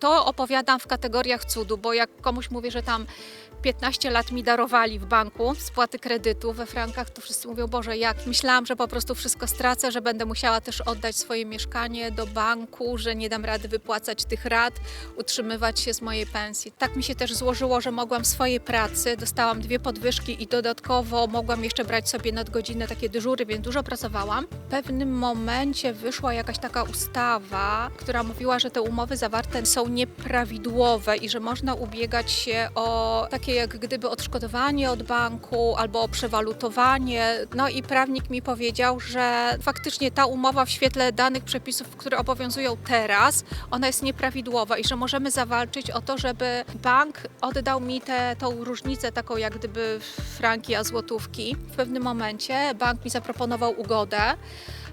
To opowiadam w kategoriach cudu, bo jak komuś mówię, że tam 15 lat mi darowali w banku spłaty kredytu we frankach, to wszyscy mówią, Boże, jak myślałam, że po prostu wszystko stracę, że będę musiała też oddać swoje mieszkanie do banku, że nie dam rady wypłacać tych rat, utrzymywać się z mojej pensji. Tak mi się też złożyło, że mogłam swojej pracy, dostałam dwie podwyżki i dodatkowo mogłam jeszcze brać sobie nadgodzinne takie dyżury, więc dużo pracowałam. W pewnym momencie wyszła jakaś taka ustawa, która mówiła, że te umowy zawarte są nieprawidłowe i że można ubiegać się o takie jak gdyby odszkodowanie od banku albo o przewalutowanie. No i prawnik mi powiedział, że faktycznie ta umowa w świetle danych przepisów, które obowiązują teraz, ona jest nieprawidłowa i że możemy zawalczyć o to, żeby bank oddał mi tę różnicę taką jak gdyby franki a złotówki. W pewnym momencie bank mi zaproponował ugodę,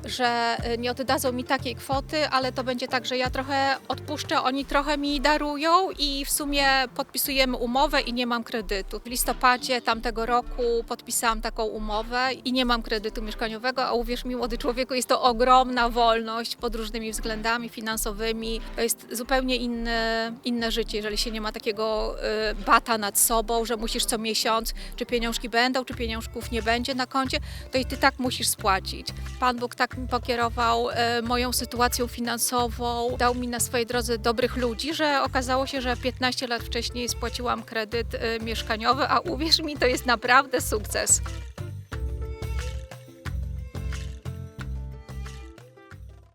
że y, nie oddadzą mi takiej kwoty, ale to będzie tak, że ja trochę odpuszczę, oni trochę mi darują i w sumie podpisujemy umowę i nie mam kredytu. W listopadzie tamtego roku podpisałam taką umowę i nie mam kredytu mieszkaniowego, a uwierz mi, młody człowieku, jest to ogromna wolność pod różnymi względami finansowymi. To jest zupełnie inne, inne życie, jeżeli się nie ma takiego y, bata nad sobą, że musisz co miesiąc, czy pieniążki będą, czy pieniążków nie będzie na koncie, to i ty tak musisz spłacić. Pan Bóg tak mi pokierował e, moją sytuacją finansową, dał mi na swojej drodze dobrych ludzi, że okazało się, że 15 lat wcześniej spłaciłam kredyt e, mieszkaniowy, a uwierz mi, to jest naprawdę sukces.